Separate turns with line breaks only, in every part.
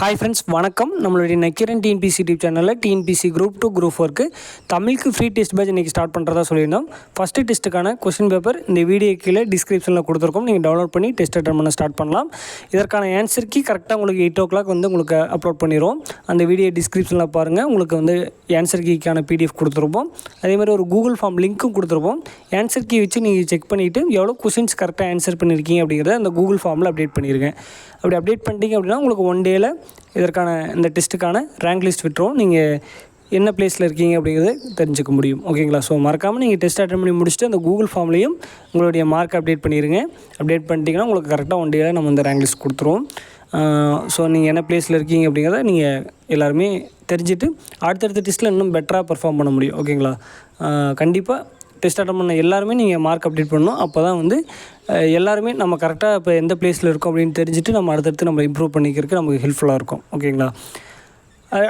Hi friends வணக்கம். நம்மளுடைய Nakkheeran TNPSC YouTube சேனலில் டிஎன்பிசி குரூப் டூ குரூப் ஒர்க்கு தமிழுக்கு ஃப்ரீ டெஸ்ட் பேட்ச் இன்றைக்கி ஸ்டார்ட் பண்ணுறதா சொல்லியிருந்தோம். ஃபஸ்ட்டு டெஸ்ட்டுக்கான கொஸ்டின் பேப்பர் இந்த வீடியோ கீழே டிஸ்கிரிப்ஷனில் கொடுத்துருக்கோம். நீங்கள் டவுன்லோட் பண்ணி டெஸ்ட் அட்டன் பண்ண ஸ்டார்ட் பண்ணலாம். இதற்கான ஆன்சர் கீ கரெக்டாக உங்களுக்கு எயிட் ஓ கிளாக் வந்து உங்களுக்கு அப்லோட் பண்ணிடுவோம். அந்த வீடியோ டிஸ்கிரிப்ஷனில் பாருங்கள் உங்களுக்கு வந்து ஆன்சர் கீக்கான பிடிஎஃப் கொடுத்துருப்போம். அதே மாதிரி ஒரு கூகுள் ஃபார்ம் லிங்க்கும் கொடுத்துருப்போம். ஆன்சர் கீ வச்சு நீங்கள் செக் பண்ணிவிட்டு எவ்வளோ கொஸ்டின்ஸ் கரெக்டாக ஆன்சர் பண்ணியிருக்கீங்க அப்படிங்கிறத அந்த கூகுள் ஃபார்மில் அப்டேட் பண்ணியிருக்கேன் அப்படி அப்டேட் பண்ணிட்டீங்க அப்படின்னா உங்களுக்கு ஒன் டேயில் இதற்கான இந்த டெஸ்ட்டுக்கான ரேங்க் லிஸ்ட் விட்டுரும் நீங்கள் என்ன பிளேஸில் இருக்கீங்க அப்படிங்கிறத தெரிஞ்சுக்க முடியும். ஓகேங்களா? ஸோ மறக்காமல் நீங்கள் டெஸ்ட் அட்டன் பண்ணி முடிச்சுட்டு அந்த கூகுள் ஃபார்ம்லேயும் உங்களுடைய மார்க் அப்டேட் பண்ணிடுங்க அப்டேட் பண்ணிட்டீங்கன்னா உங்களுக்கு கரெக்டாக ஒன் டேயில் நம்ம இந்த ரேங்க் லிஸ்ட் கொடுத்துருவோம். ஸோ நீங்கள் என்ன பிளேஸில் இருக்கீங்க அப்படிங்கிறத நீங்கள் எல்லாருமே தெரிஞ்சுட்டு அடுத்தடுத்த டெஸ்ட்டில் இன்னும் பெட்டராக பர்ஃபார்ம் பண்ண முடியும். ஓகேங்களா? கண்டிப்பாக டெஸ்ட் அட்டம் பண்ண எல்லாருமே நீங்கள் மார்க் அப்டேட் பண்ணணும். அப்போ தான் வந்து எல்லாருமே நம்ம கரெக்டாக இப்போ எந்த பிளேஸில் இருக்கோம் அப்படின்னு தெரிஞ்சுட்டு நம்ம அடுத்தடுத்து நம்ம இம்ப்ரூவ் பண்ணிக்கிறதுக்கு நமக்கு ஹெல்ப்ஃபுல்லாக இருக்கும். ஓகேங்களா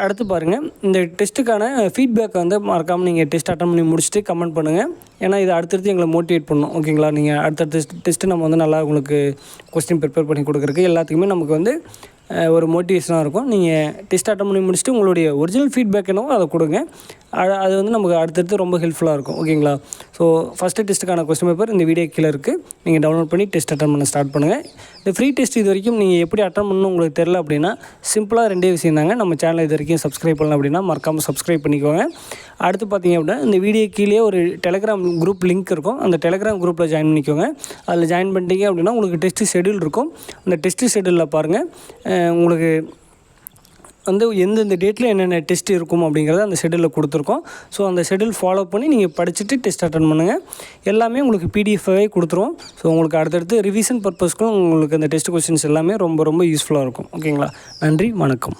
அடுத்து பாருங்கள் இந்த டெஸ்ட்டுக்கான ஃபீட்பேக் வந்து மறக்காமல் நீங்கள் டெஸ்ட் அட்டன் பண்ணி முடிச்சுட்டு கமெண்ட் பண்ணுங்கள் ஏன்னா இது அடுத்தடுத்து எங்களை மோட்டிவேட் பண்ணும். ஓகேங்களா நீங்கள் அடுத்தடுத்த டெஸ்ட்டு நம்ம வந்து நல்லா உங்களுக்கு கொஸ்டின் ப்ரிப்பேர் பண்ணி கொடுக்குறக்கு எல்லாத்துக்குமே நமக்கு வந்து ஒரு மோட்டிவேஷனாக இருக்கும். நீங்கள் டெஸ்ட் அட்டன் பண்ணி முடிச்சுட்டு உங்களுடைய ஒரிஜினல் ஃபீட்பேக் என்னவோ அதை கொடுங்க. அது வந்து நமக்கு அடுத்தடுத்து ரொம்ப ஹெல்ப்ஃபுல்லாக இருக்கும். ஓகேங்களா ஸோ ஃபஸ்ட்டு டெஸ்ட்டுக்கான கொஸ்டின் பேப்பர் இந்த வீடியோ கீழே இருக்குது நீங்கள் டவுன்லோட் பண்ணி டெஸ்ட் அட்டன் பண்ண ஸ்டார்ட் பண்ணுங்கள் இந்த ஃப்ரீ டெஸ்ட் இது வரைக்கும் நீங்கள் எப்படி அட்டன் பண்ணணும் உங்களுக்கு தெரில அப்படின்னா சிம்பிளாக ரெண்டே விஷயம் தாங்க. நம்ம சேனலை இது வரைக்கும் சப்ஸ்கிரைப் பண்ணல அப்படின்னா மறக்காமல் சப்ஸ்கிரைப் பண்ணிக்கோங்க. அடுத்து பார்த்தீங்க அப்படின்னா இந்த வீடியோ கீழே ஒரு டெலகிராம் குரூப் லிங்க் இருக்கும். அந்த டெலகிராம் குரூப்பில் ஜாயின் பண்ணிக்கோங்க. அதில் ஜாயின் பண்ணிட்டீங்க அப்படின்னா உங்களுக்கு டெஸ்ட்டு ஷெடியூல் இருக்கும். அந்த டெஸ்ட்டு ஷெடியூலில் பாருங்கள் உங்களுக்கு வந்து எந்தெந்த டேட்டில் என்னென்ன டெஸ்ட் இருக்கும் அப்படிங்கிறத அந்த ஷெடியூலில் கொடுத்துருக்கோம். ஸோ அந்த ஷெடியூல் ஃபாலோ பண்ணி நீங்கள் படிச்சுட்டு டெஸ்ட் அட்டன் பண்ணுங்கள் எல்லாமே உங்களுக்கு பிடிஎஃபாகவே கொடுத்துருவோம். ஸோ உங்களுக்கு அடுத்தடுத்து ரிவிஷன் பர்பஸ்க்கும் உங்களுக்கு அந்த டெஸ்ட் கொஸ்டின்ஸ் எல்லாமே ரொம்ப ரொம்ப யூஸ்ஃபுல்லாக இருக்கும். ஓகேங்களா நன்றி வணக்கம்.